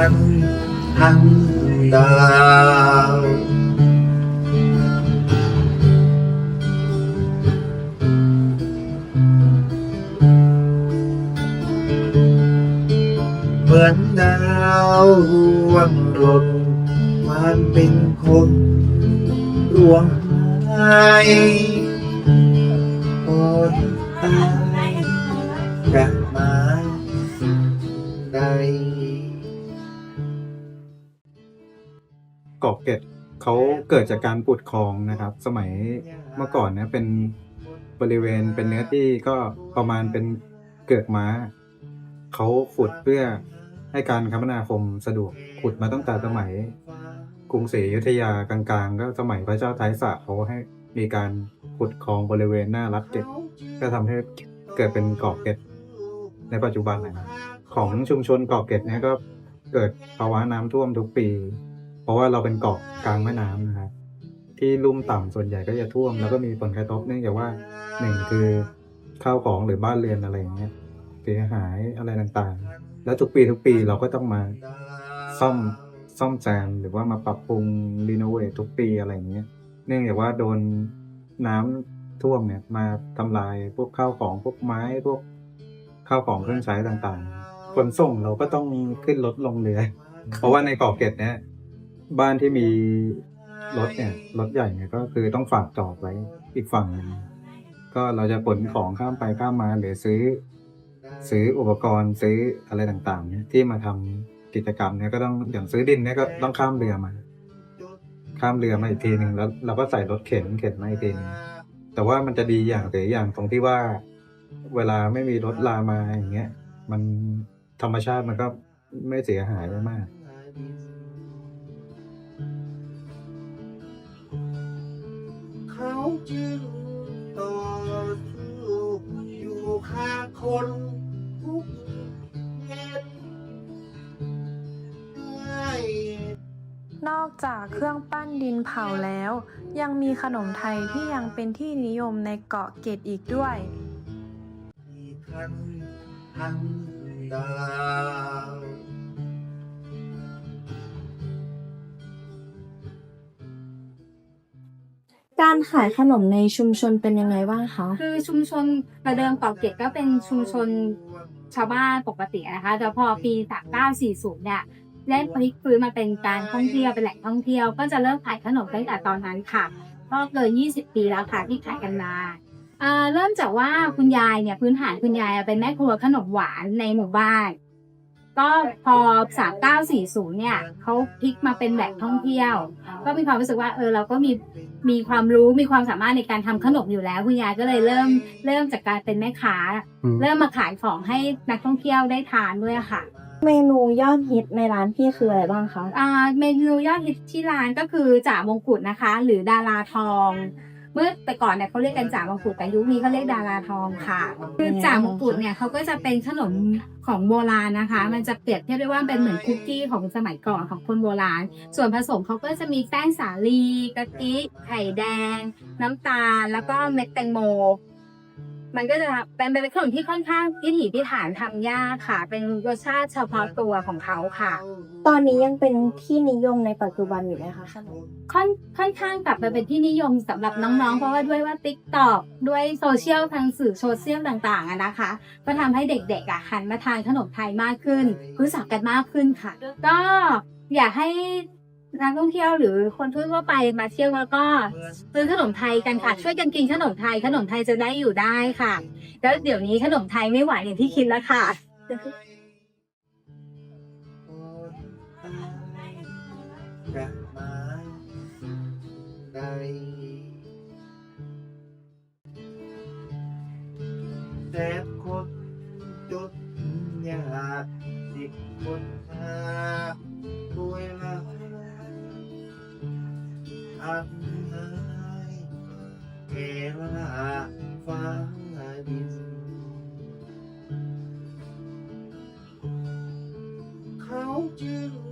พันทั้งดาวเหมือนดาวร่วงหล่นมันเป็นคนดวงหายคนตา เกาะเกร็ดเขาเกิดจากการปุดคลองนะครับ สมัยเมื่อก่อนเนี่ยเป็นบริเวณเป็นเนื้อที่ก็ประมาณเป็นเกือกม้าเขาขุดเพื่อให้การคมนาคมสะดวกขุดมาตั้งแต่สมัยกรุงศรีอยุธยากลางๆ ก็สมัยพระเจ้าไทยสระเขาให้มีการขุดคลองบริเวณหน้ารัดเกร็ดก็ทำให้เกิดเป็นเกาะเกร็ดในปัจจุบันนะครับของชุมชนเกาะเกร็ดเนี่ยก็เกิดภาวะน้ำท่วมทุกปี เพราะว่าเราเป็นเกาะกลางแม่น้ำนะครับที่ลุ่มต่ำส่วนใหญ่ก็จะท่วม แล้วก็มีผลกระทบเนื่องจากว่าหนึ่งคือข้าวของหรือบ้านเรือนอะไรอย่างเงี้ยเสียหายอะไรต่างๆ แล้วทุกปีทุกปีเราก็ต้องมาซ่อมซ่อมแซมหรือว่ามาปรับปรุงรีโนเวททุกปีอะไรอย่างเงี้ย เนื่องจากว่าโดนน้ำท่วมเนี่ยมาทำลายพวกข้าวของพวกไม้พวกข้าวของเครื่องใช้ต่างๆขนส่งเราก็ต้องขึ้นรถลงเรือ เพราะว่าในเกาะเกร็ดเนี่ย บ้านที่มีรถเนี่ยรถใหญ่เนี่ยก็คือต้องฝากจอดไว้อีกฝั่งหนึงก็เราจะขนของข้ามไปข้ามมาหรือซื้อ ซื้ออุปกรณ์ซื้ออะไรต่างๆ เนี่ยที่มาทำกิจกรรมเนี่ยก็ต้องอย่างซื้อดินเนี่ยก็ต้องข้ามเรือมา ข้ามเรือมาอีกทีหนึ่งแล้วเราก็ใส่รถเข็นเข็นมาอีกทีหนึงแต่ว่ามันจะดีอย่างเสียอย่างตรงที่ว่า เวลาไม่มีรถลามาอย่างเงี้ยมันธรรมชาติมันก็ไม่เสียหายมาก เขาจึงต่อสู้อยู่ข้างคนทุกเหตุด้นอกจากเครื่องปั้นดินเผาแล้ว ยังมีขนมไทยที่ยังเป็นที่นิยมในเกาะเกร็ดอีกด้วย ที่พันทั้งดาว การขายขนมในชุมชนเป็นยังไงบ้างคะ คือชุมชนประเดิมเกาะเกร็ดก็เป็นชุมชนชาวบ้านปกตินะคะแต่พอปี 3940 เนี่ยได้พลิกฟื้นมาเป็นการท่องเที่ยวเป็นแหล่งท่องเที่ยว ก็จะเริ่มขายขนมตั้งแต่ตอนนั้นค่ะ ก็เกิน 20 ปีแล้วค่ะที่ขายกันมาเริ่มจากว่าคุณยายเนี่ยพื้นฐานคุณยายเป็นแม่ครัวขนมหวานในหมู่บ้าน ก็พอ 3940 เนี่ยเขาพลิกมาเป็นแหล่งท่องเที่ยว ก็มีความรู้สึกว่าเออเราก็มีมีความรู้มีความสามารถในการทำขนมอยู่แล้วคุณยายก็เลยเริ่มเริ่มจากการเป็นแม่ค้า เริ่มมาขายของให้นักท่องเที่ยวได้ทานด้วยค่ะ เมนูยอดฮิตในร้านพี่คืออะไรบ้างคะอ่าเมนูยอดฮิตที่ร้านก็คือจ่ามงกุฎนะคะ หรือดาราทอง เมื่อแต่ก่อนเนี่ยเขาเรียกกันจ่ามงกุฎแต่ยุคนี้เขาเรียกดาราทองค่ะคือจ่ามงกุฎเนี่ยเขาก็จะเป็นขนมของโบราณนะคะ มันจะเปรียบเทียบได้ว่าเป็นเหมือนคุกกี้ของสมัยก่อนของคนโบราณ ส่วนผสมเขาก็จะมีแป้งสาลีกะทิไข่แดง น้ำตาล แล้วก็เม็ดแตงโม มันก็จะเป็นเป็นขนมที่ค่อนข้างพิถีพิถันทำยากค่ะ เป็นรสชาติเฉพาะตัวของเขาค่ะ ตอนนี้ยังเป็นที่นิยมในปัจจุบันอยู่ไหมคะขนม ค่อนค่อนข้างกลับมาเป็นที่นิยมสำหรับน้องๆ เพราะว่าด้วยว่า t ิ k t o k ด้วยโซเชียลทางสื่อโซเชียลต่างๆอะนะคะ ก็ทำให้เด็กๆอะหันมาทานขนมไทยมากขึ้น รู้จักกันมากขึ้นค่ะ ก็อยากให้ นักท่องเที่ยวหรือคนทั่วๆไปมาเที่ยวแล้วก็ซื้อขนมไทยกันค่ะ ช่วยกันกินขนมไทย ขนมไทยจะได้อยู่ได้ค่ะ แล้วเดี๋ยวนี้ขนมไทยไม่หวานอย่างที่คิดแล้วค่ะกลับมาได้แต่คนจดอยากสิบคน อันหายเกลาฟ้าดินเขาจึง